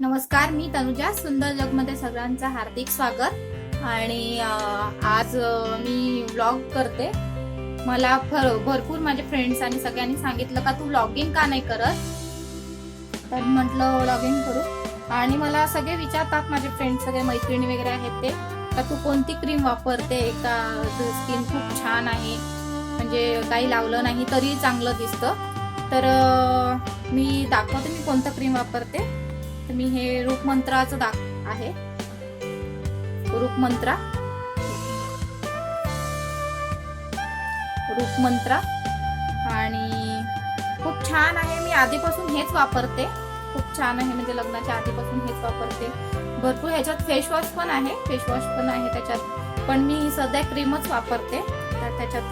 नमस्कार मी तनुजा सुंदर जगमध्ये सगळ्यांचं हार्दिक स्वागत. आणि आज मी व्लॉग करते. मला भर- भरपूर माझे फ्रेंड्स आणि सगळ्यांनी सांगितलं का तू लॉगिंग का नाही करत? तर म्हटलं लॉगिंग करू. आणि मला सगळे विचारतात माझे फ्रेंड्स सगळे मैत्रिणी वगैरे आहेत ते का तू कोणती क्रीम वापरते? का स्किन खूप छान आहे? म्हणजे काही लावलं नाही तरी चांगलं दिसतं. तर मी दाखवते मी कोणतं क्रीम वापरते. मी हे रूपमंत्राचं दाख आहे. रूपमंत्रा. रूपमंत्रा. आणि खूप छान आहे. मी आधीपासून हेच वापरते. खूप छान आहे. म्हणजे लग्नाच्या आधीपासून हेच वापरते. भरपूर ह्याच्यात फेसवॉश पण आहे. फेसवॉश पण आहे त्याच्यात. पण मी सध्या क्रीमच वापरते. तर त्याच्यात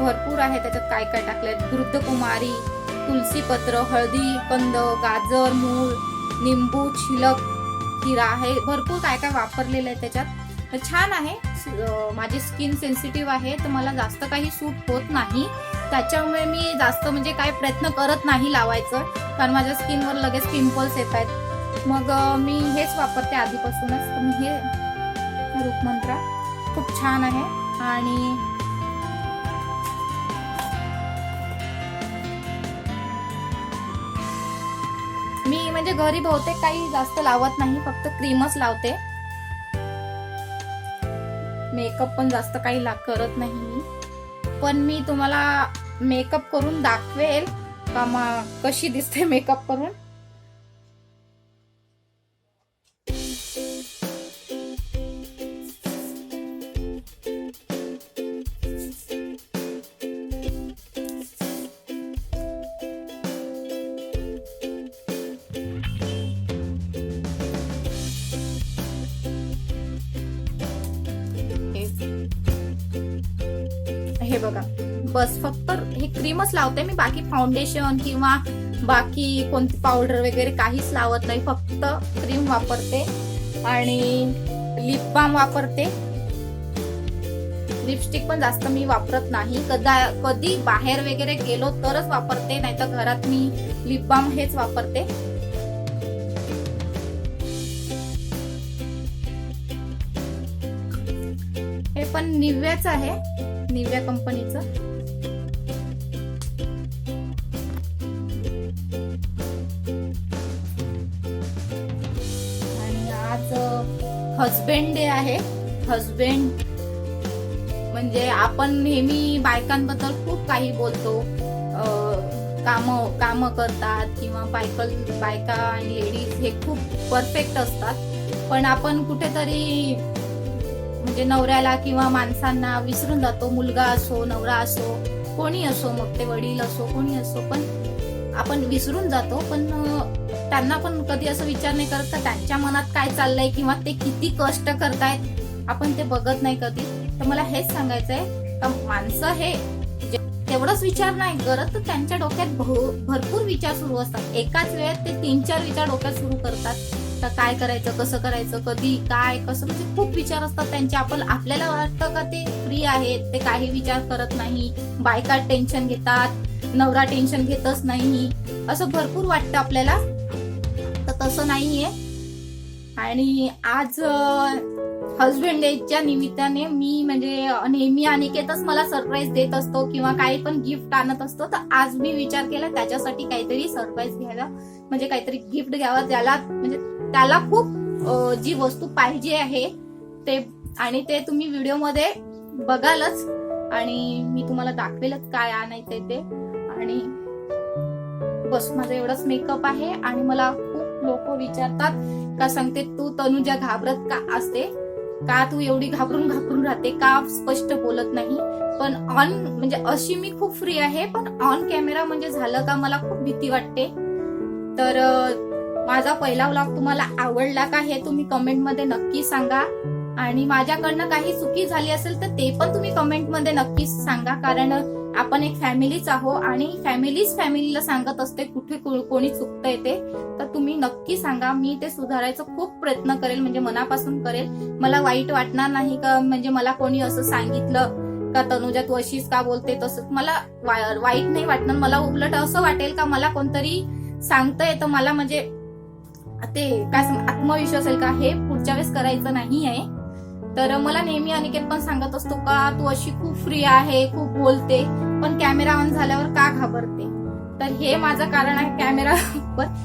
भरपूर आहे. त्याच्यात काय काय टाकलंय? वृद्ध कुमारी तुलसीपत्र हळदी कंद गाजर मूळ. निंबू छिलक हिरा हे भरपूर काय काय वापरलेलं आहे त्याच्यात. तर छान आहे. माझी स्किन सेन्सिटिव्ह आहे तर मला जास्त काही सूट होत नाही. त्याच्यामुळे मी जास्त म्हणजे काय प्रयत्न करत नाही लावायचं कारण माझ्या स्किनवर लगेच पिंपल्स येत आहेत. मग मी हेच वापरते आधीपासूनच. तर मी हे रूपमंत्रा खूप छान आहे. आणि म्हणजे घरी बहुतेक काही जास्त लावत नाही फक्त क्रीमच लावते. मेकअप पण जास्त काही ला करत नाही मी. पण मी तुम्हाला मेकअप करून दाखवेल का मग कशी दिसते मेकअप करून? हे बघा. बस फक्त हे क्रीमच लावते मी बाकी फाउंडेशन किंवा बाकी कोणती पावडर वगैरे काहीच लावत नाही फक्त क्रीम वापरते आणि लिप बाम वापरते. लिपस्टिक पण जास्त मी वापरत नाही. कदा कधी बाहेर वगैरे गेलो तरच वापरते नाही तर घरात मी लिप बाम हेच वापरते. हे पण निव्याच आहे. निव्या कंपनीचं. आणि आज हजबेंड डे आहे. हजबेंड म्हणजे आपण नेहमी बायकांबद्दल खूप काही बोलतो. काम काम करतात किंवा बायकल बायका आणि लेडीज हे खूप परफेक्ट असतात. पण आपण कुठेतरी म्हणजे नवऱ्याला किंवा माणसांना विसरून जातो मुलगा असो नवरा असो कोणी असो मग ते वडील असो कोणी असो पण आपण विसरून जातो पण त्यांना पण कधी असं विचार नाही करत का त्यांच्या मनात काय चाललंय किंवा ते किती कष्ट करतायत आपण ते बघत नाही कधी. तर मला हेच सांगायचंय का माणसं हे जे- तेवढंच विचार नाही करत तर त्यांच्या डोक्यात भरपूर विचार सुरू असतात. एकाच वेळेत ते तीन चार विचार डोक्यात सुरू करतात. आता काय करायचं कसं करायचं कधी काय कसं? म्हणजे खूप विचार असतात त्यांचे. आपण आपल्याला वाटतं का ते फ्री आहेत? ते काही विचार करत नाही. बायका टेन्शन घेतात. नवरा टेन्शन घेतच नाही. असं भरपूर वाटतं आपल्याला. तर तसं नाहीये. आणि आज हजबंड डेच्या निमित्ताने मी म्हणजे नेहमी अनिकेतच मला सरप्राईज देत असतो किंवा काही पण गिफ्ट आणत असतो. तर आज मी विचार केला त्याच्यासाठी काहीतरी सरप्राईज घ्यायला. म्हणजे काहीतरी गिफ्ट घ्यावं ज्याला म्हणजे त्याला खूप जी वस्तू पाहिजे आहे ते आणि ते तुम्ही व्हिडिओमध्ये बघालच. आणि मी तुम्हाला दाखवेलच काय आणायचंय ते. आणि बस माझं एवढंच मेकअप आहे. आणि मला खूप लोक विचारतात का सांगते तू तनुजा घाबरत का असते? का तू एवढी घाबरून घाबरून राहते? का स्पष्ट बोलत नाही? पण ऑन म्हणजे अशी मी खूप फ्री आहे पण ऑन कॅमेरा म्हणजे झालं का मला खूप भीती वाटते. तर माझा पहिला व्लॉग तुम्हाला आवडला का हे तुम्ही कमेंटमध्ये नक्की सांगा. आणि माझ्याकडनं काही चुकी झाली असेल तर ते पण तुम्ही कमेंटमध्ये नक्कीच सांगा. कारण आपण एक फॅमिलीच आहो आणि फॅमिलीच फॅमिलीला सांगत असते कुठे को- कोणी चुकतंय ते. तर तुम्ही नक्की सांगा. मी ते सुधारायचा खूप प्रयत्न करेल म्हणजे मनापासून करेल. मला वाईट वाटणार नाही का? म्हणजे मला कोणी असं सांगितलं का तनुजा तू अशीच का बोलते तसंच. मला वाईट नाही वाटणार. मला उलट असं वाटेल का? मला कोणतरी सांगतंय तर मला म्हणजे ते काय आत्मविश्वास आहे का? हे पुढच्या वेळेस करायचं नाही आहे. तर मला नेहमी अनिकेत पण सांगत असतो का तू अशी खूप फ्री आहे खूप बोलते पण कॅमेरा ऑन झाल्यावर का घाबरते? तर हे माझं कारण आहे कॅमेरा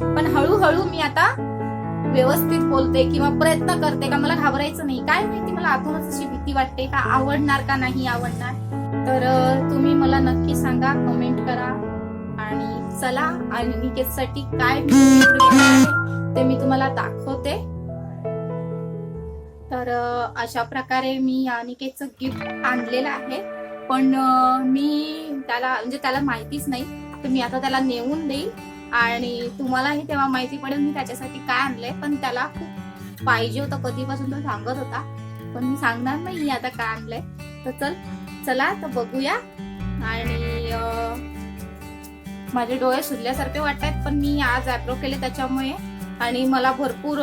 पण हळूहळू मी आता व्यवस्थित बोलते किंवा प्रयत्न करते का मला घाबरायचं नाही. काय माहिती मला आतूनच अशी भीती वाटते का आवडणार का नाही आवडणार? तर तुम्ही मला नक्की सांगा कमेंट करा. आणि चला अनिकेतसाठी काय ते मी तुम्हाला दाखवते. तर अशा प्रकारे मी अनिकेतचं गिफ्ट आणलेलं आहे. पण मी त्याला म्हणजे त्याला माहितीच नाही. तर मी आता त्याला नेऊन देईल आणि तुम्हालाही तेव्हा माहिती पडेल मी त्याच्यासाठी काय आणलंय. पण त्याला खूप पाहिजे होतं. कधीपासून तो सांगत होता. पण मी सांगणार नाही आता काय आणलंय. तर चल चला तर बघूया. आणि माझे डोळे सुजल्यासारखे वाटतात. पण मी आज ऍप्रो केले त्याच्यामुळे आणि मला भरपूर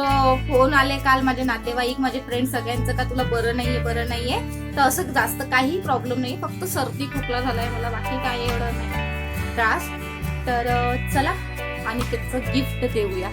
फोन आले काल माझे नातेवाईक माझे फ्रेंड सगळ्यांचं का तुला बरं नाहीये बरं नाहीये. तर असं जास्त काही प्रॉब्लेम नाही फक्त सर्दी खोकला झालाय मला बाकी काही एवढं नाही. त्रास. तर चला आणि त्याचं गिफ्ट देऊया.